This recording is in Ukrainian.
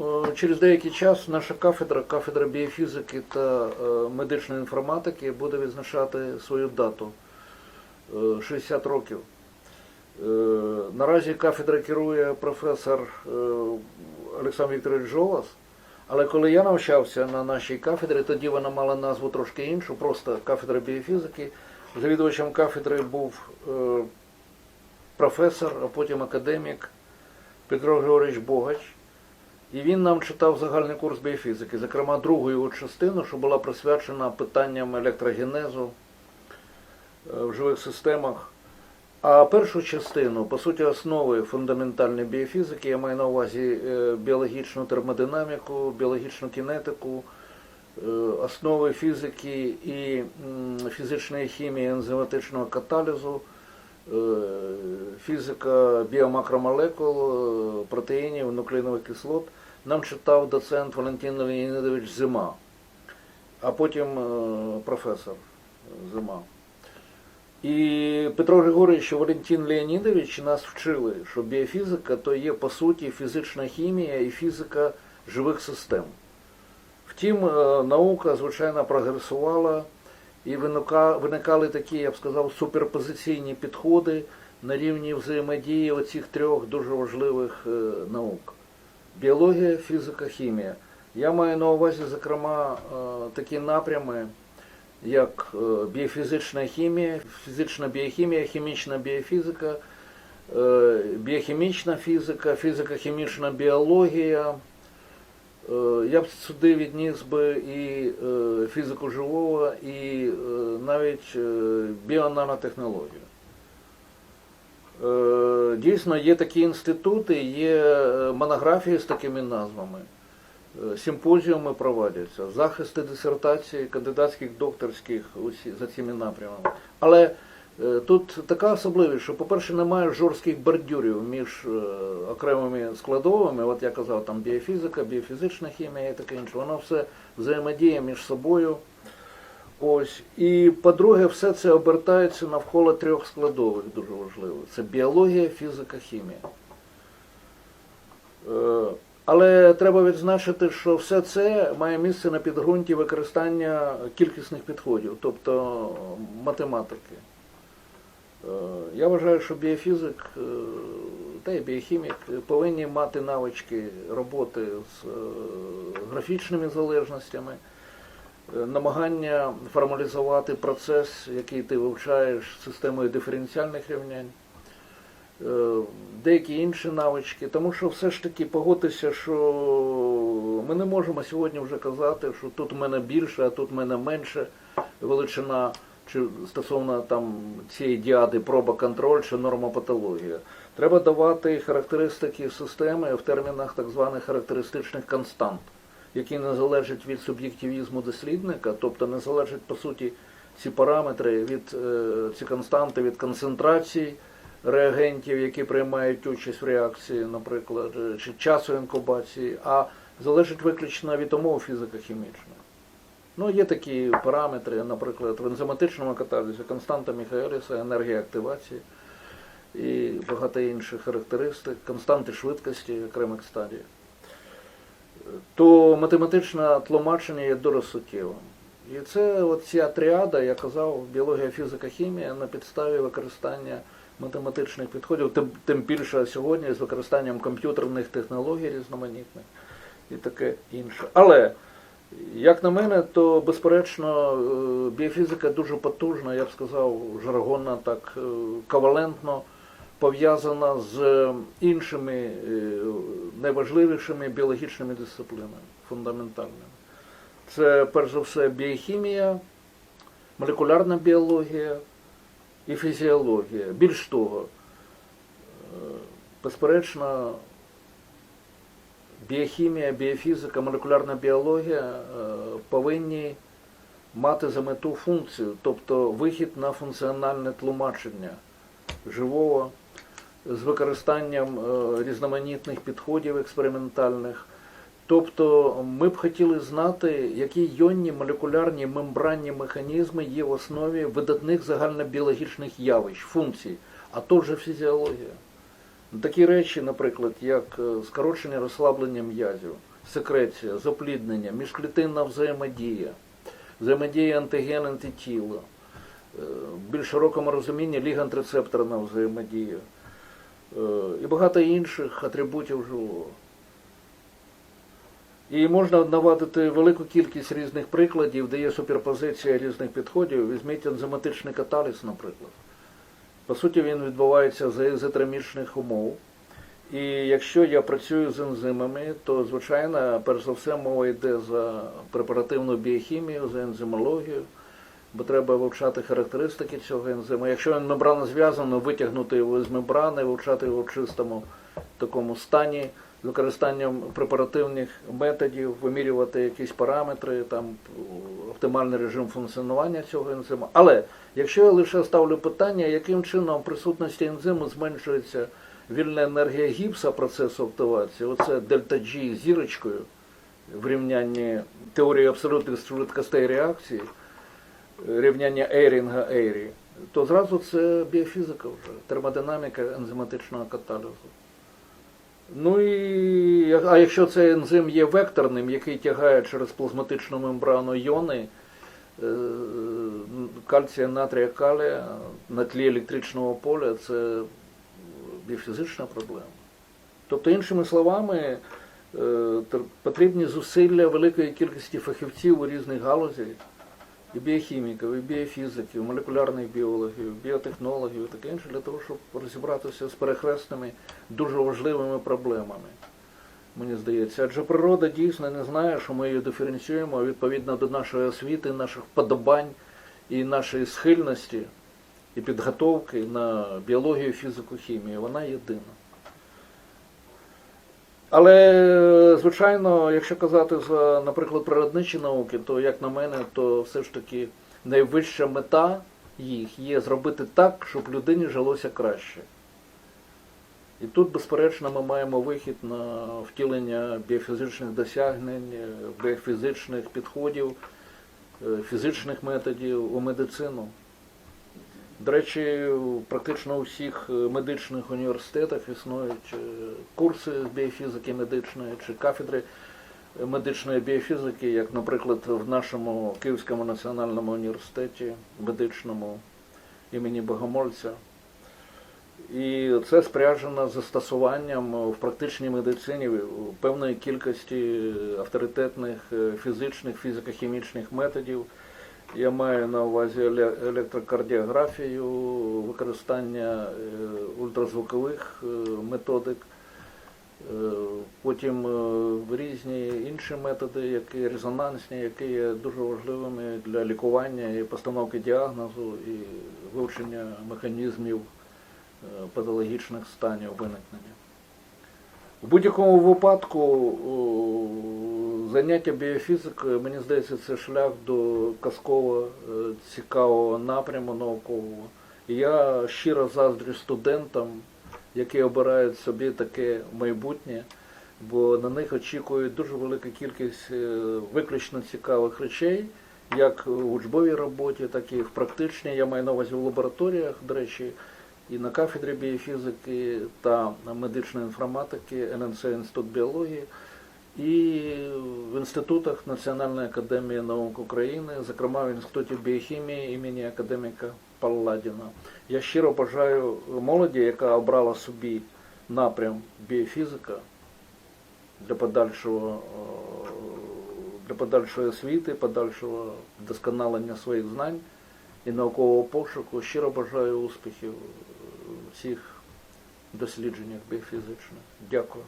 е, через деякий час наша кафедра, кафедра біофізики та е, медичної інформатики буде відзначати свою дату е, 60 років. Е, Наразі кафедра керує професор Олександр Вікторович Жолас, але коли я навчався на нашій кафедрі, тоді вона мала назву трошки іншу, просто кафедра біофізики. Завідувачем кафедри був професор, а потім академік Петро Григорович Богач. І він нам читав загальний курс біофізики, зокрема другу його частину, що була присвячена питанням електрогенезу е, в живих системах. А першу частину, по суті, основи фундаментальної біофізики, я маю на увазі е, біологічну термодинаміку, біологічну кінетику, е, основи фізики і фізичної хімії ензиматичного каталізу, фізика біомакромолекул, протеїнів, нуклеїнових кислот, нам читав доцент Валентин Леонідович Зима, а потім е, професор Зима. І Петро Григорович і Валентин Леонідович нас вчили, що біофізика то є по суті фізична хімія і фізика живих систем. Втім, е, наука, звичайно, прогресувала і виникали такі, я б сказав, суперпозиційні підходи на рівні взаємодії оцих трьох дуже важливих е, наук: біологія, фізика, хімія. Я маю на увазі, зокрема, е, такі напрями, як е, біофізична хімія, фізична біохімія, хімічна біофізика, е, біохімічна фізика, фізико-хімічна біологія. Я б сюди відніс би і фізику живого, і навіть біонанотехнологію. Е, Дійсно, є такі інститути, є е, монографії з такими назвами. Е, Симпозіуми проводяться, захисти дисертації, кандидатських, докторських усі, за цими напрямами. Але тут така особливість, що, по-перше, немає жорстких бордюрів між окремими складовими. От я казав, там біофізика, біофізична хімія і таке інше. Воно все взаємодіє між собою. Ось. І по-друге, все це обертається навколо трьох складових дуже важливих. Це біологія, фізика, хімія. Е, Але треба відзначити, що все це має місце на підґрунті використання кількісних підходів, тобто математики. Е, Я вважаю, що біофізик е, та й біохімік повинні мати навички роботи з е, графічними залежностями, е, намагання формалізувати процес, який ти вивчаєш системою диференціальних рівнянь е, деякі інші навички, тому що все ж таки погодьтеся, що ми не можемо сьогодні вже казати, що тут в мене більше, а тут в мене менше величина, чи стосовно там цієї діади проба контроль чи нормопатологія. Треба давати характеристики системи в термінах так званих характеристичних констант, які не залежать від суб'єктивізму дослідника, тобто не залежать по суті ці параметри від е, ці константи від концентрації реагентів, які приймають участь в реакції, наприклад, е, чи часу інкубації, а залежить виключно від умов фізико-хімічних. Ну, є такі параметри, наприклад, в ензиматичному каталізі константа Міхаеліса, енергія активації і багато інших характеристик, константи швидкості окремих стадій. То математичне тлумачення є дуже суттєвим. І це от ця тріада, я казав, біологія, фізика, хімія на підставі використання математичних підходів, тим, тим більше сьогодні з використанням комп'ютерних технологій різноманітних і таке інше. Але, як на мене, то безперечно е, біофізика дуже потужна, я б сказав, жаргонно так е, ковалентно пов'язана з іншими е, найважливішими біологічними дисциплінами, фундаментальними. Це перш за все біохімія, молекулярна біологія і фізіологія. Більш того, е, безперечно, біохімія, біофізика, молекулярна біологія е, повинні мати за мету функцію, тобто вихід на функціональне тлумачення живого з використанням е, різноманітних підходів експериментальних. Тобто ми б хотіли знати, які йонні молекулярні мембранні механізми є в основі видатних загальнобіологічних явищ, функцій, а то вже фізіологія. Такі речі, наприклад, як е, скорочення розслаблення м'язів, секреція, запліднення, міжклітинна взаємодія, взаємодія антиген антитіла, е, в більш широкому розумінні лігантрецепторна взаємодія е, і багато інших атрибутів живого. І можна наводити велику кількість різних прикладів, де є суперпозиція різних підходів. Візьміть ензиматичний каталіз, наприклад. По суті, він відбувається за ізотермічних умов. І якщо я працюю з ензимами, то звичайно, перш за все, мова йде за препаративну біохімію, за ензимологію, бо треба вивчати характеристики цього ензиму. Якщо він мембрана зв'язано, витягнути його з мембрани, вивчати його в чистому такому стані, з використанням препаративних методів, вимірювати якісь параметри, там оптимальний режим функціонування цього ензиму. Але якщо я лише ставлю питання, яким чином присутності ензиму зменшується вільна енергія гіпса процесу активації, оце дельта G зірочкою в рівнянні теорії абсолютних швидкостей реакції, рівняння Ейрінга Ейрі, то зразу це біофізика вже, термодинаміка ензиматичного каталізу. Ну і а якщо цей ензим є векторним, який тягає через плазматичну мембрану йони е, кальція, натрія, калія на тлі електричного поля, це біофізична проблема. Тобто, іншими словами, е, потрібні зусилля великої кількості фахівців у різних галузях, і біохіміків, і біофізиків, молекулярних біологів, біотехнологів і таке інше, для того, щоб розібратися з перехресними, дуже важливими проблемами. Мені здається, адже природа дійсно не знає, що ми її диференціюємо відповідно до нашої освіти, наших вподобань і нашої схильності і підготовки на біологію, фізику, хімію. Вона єдина. Але, звичайно, якщо казати за, наприклад, природничі науки, то, як на мене, то все ж таки найвища мета їх є зробити так, щоб людині жилося краще. І тут, безперечно, ми маємо вихід на втілення біофізичних досягнень, біофізичних підходів, е, фізичних методів у медицину. До речі, практично у всіх е, медичних університетах існують е, курси з біофізики медичної чи кафедри е, медичної біофізики, як, наприклад, в нашому Київському національному університеті медичному імені Богомольця. І це спряжено застосуванням в практичній медицині певної кількості авторитетних фізичних, фізико-хімічних методів. Я маю на увазі електрокардіографію, використання е, ультразвукових е, методик, е, потім різні інші методи, які резонансні, які є дуже важливими для лікування і постановки діагнозу і вивчення механізмів патологічних станів виникнення. В будь-якому випадку заняття біофізикою, мені здається, це шлях до казково е, цікавого напряму наукового. Я щиро заздрю студентам, які обирають собі таке майбутнє, бо на них очікує дуже велика кількість е, виключно цікавих речей, як в учбовій роботі, так і в практичній. Я маю на увазі в лабораторіях, до речі, і на кафедрі біофізики та медичної інформатики ННЦ Інститут біології, і в інститутах Національної академії наук України, зокрема в інституті біохімії імені академіка Палладіна. Я щиро бажаю молоді, яка обрала собі напрям біофізика для подальшого е, для подальшої освіти, подальшого вдосконалення своїх знань і наукового пошуку. Щиро бажаю успіхів цих дослідженнях біофізичних. Дякую.